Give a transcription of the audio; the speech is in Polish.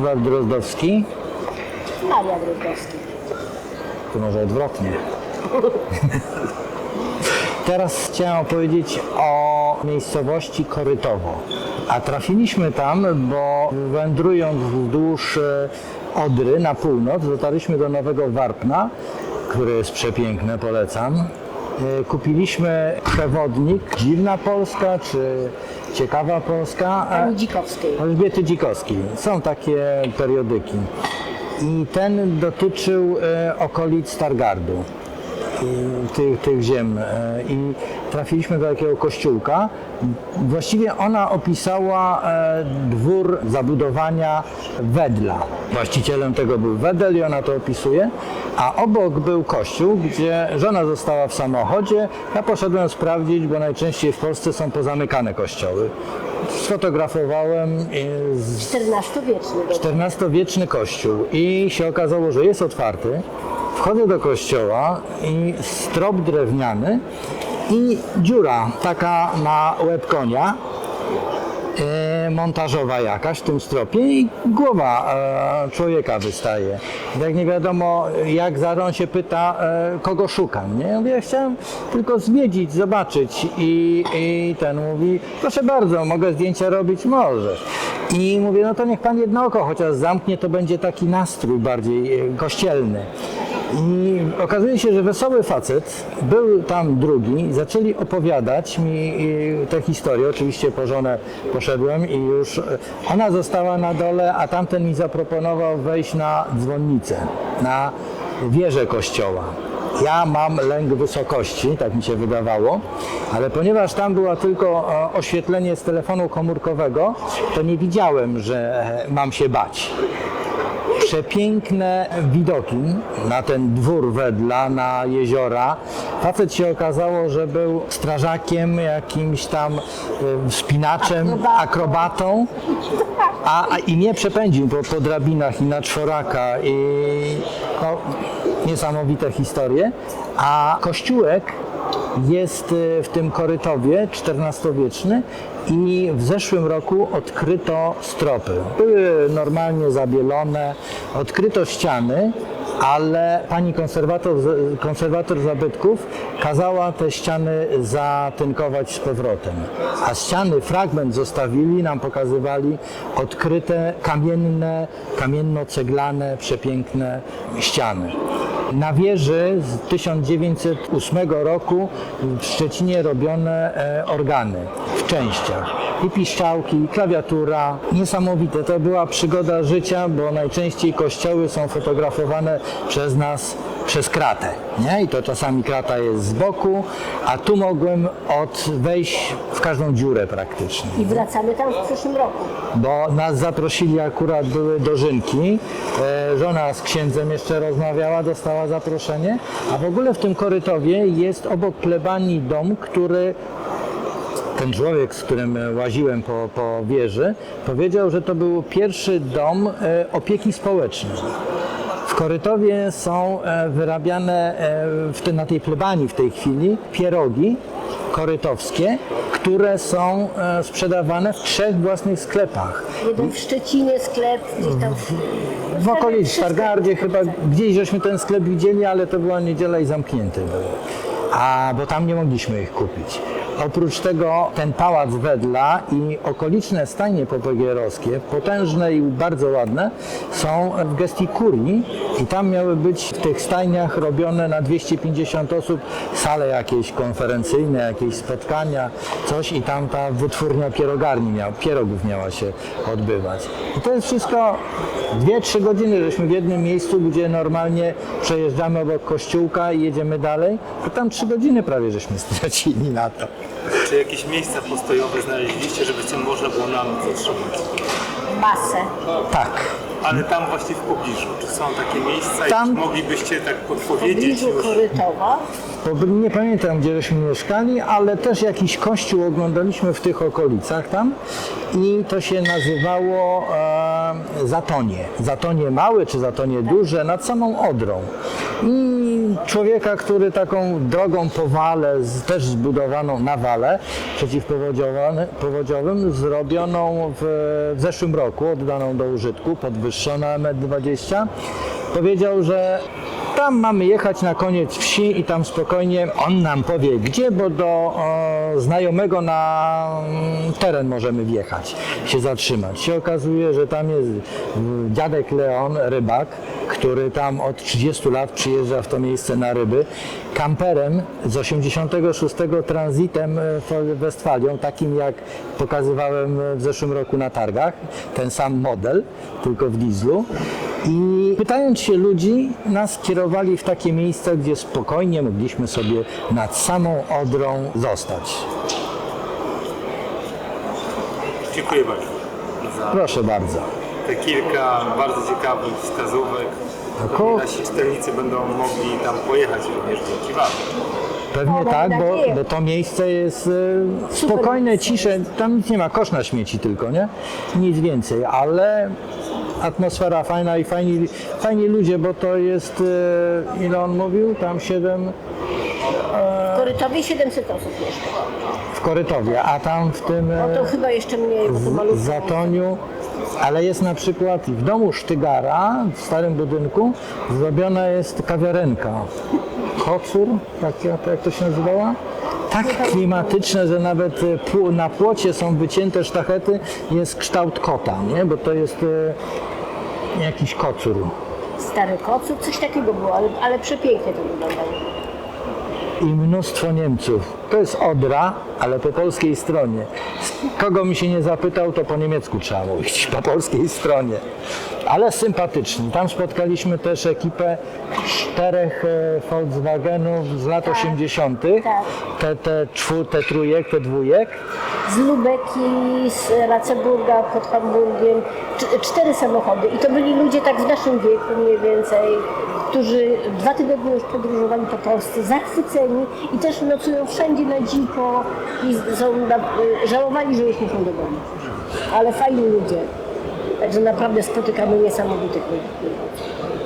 Edward Drozdowski, Maria Drozdowski. to może odwrotnie. Teraz chciałem opowiedzieć o miejscowości Korytowo. A trafiliśmy tam, bo wędrując wzdłuż e, Odry na północ, dotarliśmy do Nowego Warpna, które jest przepiękne, polecam. E, Kupiliśmy przewodnik Dziwna Polska czy Ciekawa Polska. Pani Dzikowskiej. Elżbiety Dzikowskiej. Są takie periodyki. I ten dotyczył e, okolic Stargardu, tych, tych ziem. E, I trafiliśmy do takiego kościółka. Właściwie ona opisała e, dwór zabudowania Wedla. Właścicielem tego był Wedel i ona to opisuje. A obok był kościół, gdzie żona została w samochodzie. Ja poszedłem sprawdzić, bo najczęściej w Polsce są pozamykane kościoły. Sfotografowałem XIV-wieczny. do- XIV-wieczny kościół i się okazało, że jest otwarty. Wchodzę do kościoła i strop drewniany i dziura taka na łeb konia, e, montażowa jakaś w tym stropie i głowa e, człowieka wystaje. Jak nie wiadomo jak zaraz on się pyta, e, kogo szukam. Nie? Ja chciałem tylko zwiedzić, zobaczyć i, i ten mówi, proszę bardzo, mogę zdjęcia robić? Możesz. I mówię, no to niech pan jedno oko chociaż zamknie, to będzie taki nastrój bardziej kościelny. I okazuje się, że wesoły facet był tam drugi, zaczęli opowiadać mi e, tę historię. Oczywiście po żonę poszedłem i już e, ona została na dole, a tamten mi zaproponował wejść na dzwonnicę, na wieżę kościoła. Ja mam lęk wysokości, tak mi się wydawało, ale ponieważ tam było tylko e, oświetlenie z telefonu komórkowego, to nie widziałem, że e, mam się bać przepiękne widoki na ten dwór wedla, na jeziora. Facet się okazało, że był strażakiem, jakimś tam e, wspinaczem, Akrobatą. a, a i mnie przepędził po, po drabinach i na czworaka i no, niesamowite historie. A kościółek jest e, w tym korytowie XIV-wieczny i w zeszłym roku odkryto stropy. Były normalnie zabielone, odkryto ściany, ale pani konserwator, konserwator zabytków kazała te ściany zatynkować z powrotem. A ściany, fragment zostawili, nam pokazywali odkryte kamienne, kamienno-ceglane, przepiękne ściany. Na wieży z 1908 roku w Szczecinie robione e, organy w częściach. I piszczałki, i klawiatura. Niesamowite. To była przygoda życia, bo najczęściej kościoły są fotografowane przez nas przez kratę. Nie? I to czasami krata jest z boku, a tu mogłem od wejść w każdą dziurę praktycznie I wracamy tam w przyszłym roku. bo nas zaprosili akurat były dożynki. E, żona z księdzem jeszcze rozmawiała, dostała zaproszenie, a w ogóle w tym korytowie jest obok plebanii dom, który ten człowiek, z którym łaziłem po, po wieży, powiedział, że to był pierwszy dom e, opieki społecznej. W Korytowie są e, wyrabiane e, w te, na tej plebanii w tej chwili pierogi korytowskie, które są e, sprzedawane w trzech własnych sklepach. Jeden w Szczecinie sklep, gdzieś tam w, W okolicy, w Stargardzie chyba gdzieś żeśmy ten sklep widzieli, ale to była niedziela i zamknięty był. A bo tam nie mogliśmy ich kupić. Oprócz tego ten pałac Wedla i okoliczne stajnie popegierowskie, potężne i bardzo ładne, są w gestii kurii i tam miały być w tych stajniach robione na 250 osób sale jakieś konferencyjne, jakieś spotkania, coś i tam ta wytwórnia pierogarni miał, pierogów miała się odbywać. I to jest wszystko 2-3 godziny, żeśmy w jednym miejscu, gdzie normalnie przejeżdżamy obok kościółka i jedziemy dalej, to tam 3 godziny prawie żeśmy stracili na to. Czy jakieś miejsca postojowe znaleźliście, żeby się można było na noc zatrzymać? masę. Tak. Ale tam właśnie w pobliżu, czy są takie miejsca Tam- i czy moglibyście tak W podpowiedzieć pobliżu już? Korytowa. Bo nie pamiętam, gdzie żeśmy mieszkali, ale też jakiś kościół oglądaliśmy w tych okolicach tam i to się nazywało e, Zatonie. Zatonie Małe czy Zatonie Duże nad samą Odrą. I człowieka, który taką drogą po wale, też zbudowaną na wale przeciwpowodziowym, powodziowym, zrobioną w, w zeszłym roku, oddaną do użytku, podwyższona M20, powiedział, że tam mamy jechać na koniec wsi i tam spokojnie on nam powie gdzie, bo do e, znajomego na mm, teren możemy wjechać, się zatrzymać. Się okazuje, że tam jest mm, dziadek Leon, rybak, który tam od 30 lat przyjeżdża w to miejsce na ryby, kamperem z 86 transitem e, Westfalią, takim jak pokazywałem w zeszłym roku na targach, ten sam model, tylko w dieslu. I pytając się ludzi, nas kierowali w takie miejsca, gdzie spokojnie mogliśmy sobie nad samą Odrą zostać. Dziękuję bardzo za Proszę bardzo. te kilka bardzo ciekawych wskazówek. Koło- Nasi czytelnicy będą mogli tam pojechać również dzięki Wam. Pewnie O, mam tak, bo, bo to miejsce jest e, spokojne, cisze. Tam nic nie ma, kosz na śmieci tylko, nie? Nic więcej, ale atmosfera fajna i fajni, fajni ludzie, bo to jest, e, ile on mówił? Tam 7 W Korytowie 700 osób mieszka. w Korytowie, a tam w tym... e, No to chyba jeszcze mniej, w. Zatoniu, ale jest na przykład w domu Sztygara, w starym budynku, zrobiona jest kawiarenka. Kocur, tak, jak- jak to się nazywała? Tak klimatyczne, że nawet e, na płocie są wycięte sztachety, jest kształt kota, nie? bo to jest e, jakiś kocur. Stary kocu, coś takiego było, ale, ale przepięknie to wyglądało. i mnóstwo Niemców. To jest Odra, ale po polskiej stronie. Kogo mi się nie zapytał, to po niemiecku trzeba mówić, po polskiej stronie. Ale sympatyczni. Tam spotkaliśmy też ekipę czterech e, Volkswagenów z lat 80. tak. Te, te, czwór, te trójek, te dwójek. Z Lubeki, z Ratzeburga pod Hamburgiem, cz- cztery samochody. I to byli ludzie tak w naszym wieku mniej więcej, którzy dwa tygodnie już podróżowali po Polsce, zachwyceni i też nocują wszędzie na dziko i są na, y, żałowali, że już muszą do domu. Ale fajni ludzie. Także naprawdę spotykamy niesamowitych ludzi.